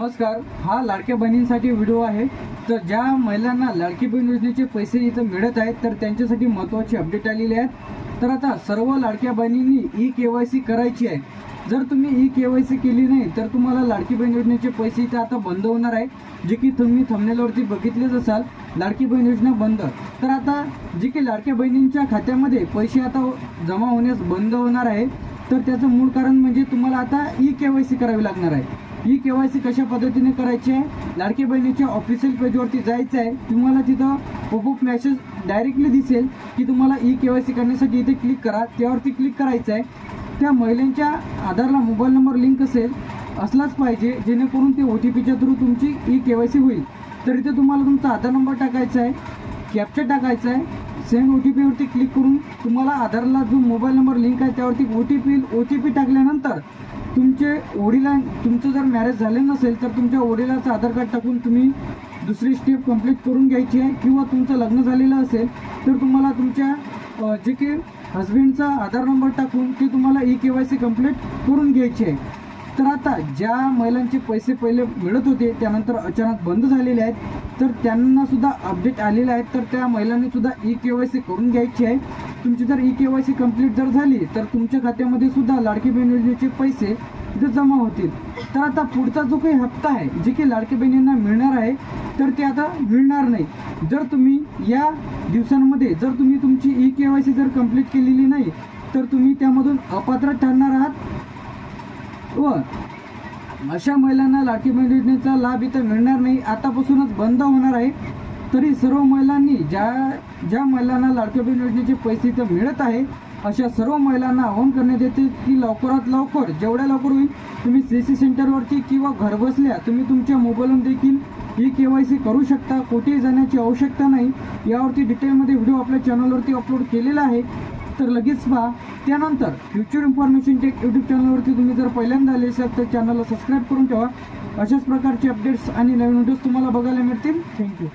नमस्कार हा लाडक्या बहिणींसाठी व्हिडिओ आहे. तर ज्या महिलांना लाडकी बहीण योजनेचे पैसे इथं मिळत आहेत तर त्यांच्यासाठी महत्त्वाची अपडेट आलेली आहेत तर आता सर्व लाडक्या बहिणींनी ई के वाय सी करायची आहे. जर तुम्ही ई के वाय सी केली नाही तर तुम्हाला लाडकी बहीण योजनेचे पैसे इथं आता बंद होणार आहे. जे की तुम्ही थंबनेलवरती बघितलेच असाल लाडकी बहीण योजना बंद. तर आता जे की लाडक्या बहिणींच्या खात्यामध्ये पैसे आता जमा होण्यास बंद होणार आहे. तर त्याचं मूळ कारण म्हणजे तुम्हाला आता ई के वाय सी करावी लागणार आहे. ही केवायसी कशा पद्धतीने करायची आहे? लाडके बहिणीच्या ऑफिशियल पेजवरती जायचं आहे. तुम्हाला तिथं पॉपअप मॅसेज डायरेक्टली दिसेल की तुम्हाला ई के वाय सी करण्यासाठी इथे क्लिक करा. त्यावरती क्लिक करायचं आहे. त्या महिलांच्या आधारला मोबाईल नंबर लिंक असेल असलाच पाहिजे. जेणेकरून ते ओ टी पीच्या थ्रू तुमची ई के वाय सी होईल. तर इथे तुम्हाला तुमचा आधार नंबर टाकायचा आहे. कॅप्चर टाकायचा आहे. सेंड ओ टी पीवरती क्लिक करून तुम्हाला आधारला जो मोबाईल नंबर लिंक आहे त्यावरती O T P O T P टाकल्यानंतर तुमचे वडिला तुमचं जर मॅरेज झाले नसेल तर तुमच्या वडिलाचं आधार कार्ड टाकून तुम्ही दुसरी स्टेप कंप्लीट करून घ्यायची आहे. किंवा तुमचं लग्न झालेलं असेल तर तुम्हाला तुमच्या जे की हजबेंडचा आधार नंबर टाकून ती तुम्हाला E K Y C complete करून घ्यायची आहे. तर आता ज्या महिलांचे पैसे पहिले मिळत होते त्यानंतर अचानक बंद झालेले आहेत तर त्यांना सुद्धा अपडेट आलेले आहेत तर त्या महिलांनी सुद्धा ई के वाय सी करून घ्यायची आहे. तुमची जर E K Y C complete जर झाली तर तुमच्या खात्यामध्ये सुद्धा लाडकी बहीण योजनेचे पैसे इथे जमा होतील. तर आता पुढचा जो काही हप्ता आहे जे की लाडकी बहिणींना मिळणार आहे तर ते आता मिळणार नाही. जर तुम्ही या दिवसांमध्ये जर तुम्ही तुमची ई के वाय सी जर कंप्लीट केलेली नाही तर तुम्ही त्यामधून अपात्र ठरणार आहात. व अशा महिलांना लाडकी बहीण योजनेचा लाभ इथं मिळणार नाही. आतापासूनच बंद होणार आहे. तरी सर्व महिलांनी ज्या ज्या महिलांना लाडकी बहीण योजनेचे पैसे इथं मिळत आहे अशा सर्व महिलांना आवाहन करण्यात येते की लवकरात लवकर जेवढ्या लवकर होईल तुम्ही सी सी सेंटरवरती किंवा घरबसल्या तुम्ही तुमच्या मोबाईलवर देखील ई के वाय सी करू शकता. कुठेही जाण्याची आवश्यकता नाही. यावरती डिटेलमध्ये व्हिडिओ आपल्या चॅनलवरती अपलोड केलेला आहे. तर लगेच पहा. त्यानंतर फ्युचर इन्फॉर्मेशन टेक यूट्यूब चॅनलवरती तुम्ही जर पहिल्यांदा आले असाल तर चॅनलला सबस्क्राईब करून ठेवा. अशाच प्रकारचे अपडेट्स आणि नवीन व्हिडिओज तुम्हाला बघायला मिळतील. थँक्यू